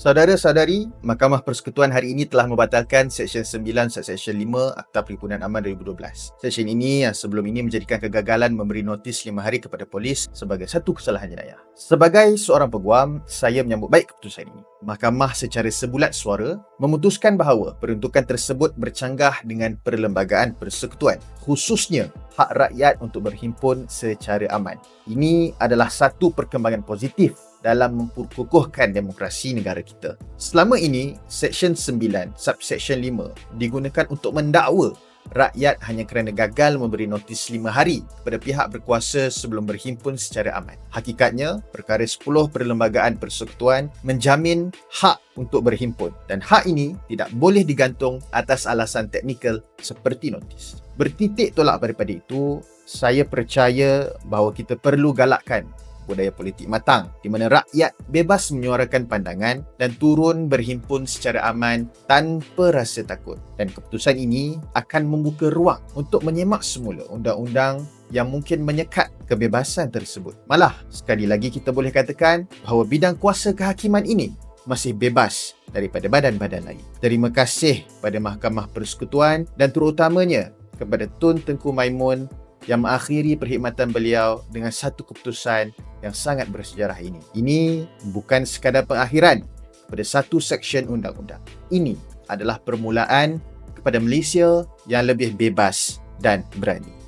Saudara-saudari, Mahkamah Persekutuan hari ini telah membatalkan Seksyen 9 Seksyen 5 Akta Perhimpunan Aman 2012. Seksyen ini yang sebelum ini menjadikan kegagalan memberi notis 5 hari kepada polis sebagai satu kesalahan jenayah. Sebagai seorang peguam, saya menyambut baik keputusan ini. Mahkamah secara sebulat suara memutuskan bahawa peruntukan tersebut bercanggah dengan perlembagaan persekutuan, khususnya hak rakyat untuk berhimpun secara aman. Ini adalah satu perkembangan positif dalam memperkukuhkan demokrasi negara kita. Selama ini, Seksyen 9, Subseksyen 5 digunakan untuk mendakwa rakyat hanya kerana gagal memberi notis 5 hari kepada pihak berkuasa sebelum berhimpun secara aman. Hakikatnya, perkara 10 perlembagaan persekutuan menjamin hak untuk berhimpun dan hak ini tidak boleh digantung atas alasan teknikal seperti notis. Bertitik tolak daripada itu, saya percaya bahawa kita perlu galakkan budaya politik matang di mana rakyat bebas menyuarakan pandangan dan turun berhimpun secara aman tanpa rasa takut. Dan keputusan ini akan membuka ruang untuk menyemak semula undang-undang yang mungkin menyekat kebebasan tersebut. Malah, sekali lagi kita boleh katakan bahawa bidang kuasa kehakiman ini masih bebas daripada badan-badan lain. Terima kasih pada Mahkamah Persekutuan dan terutamanya kepada Tun Tengku Maimun yang mengakhiri perkhidmatan beliau dengan satu keputusan yang sangat bersejarah ini. Ini bukan sekadar pengakhiran pada satu seksyen undang-undang. Ini adalah permulaan kepada Malaysia yang lebih bebas dan berani.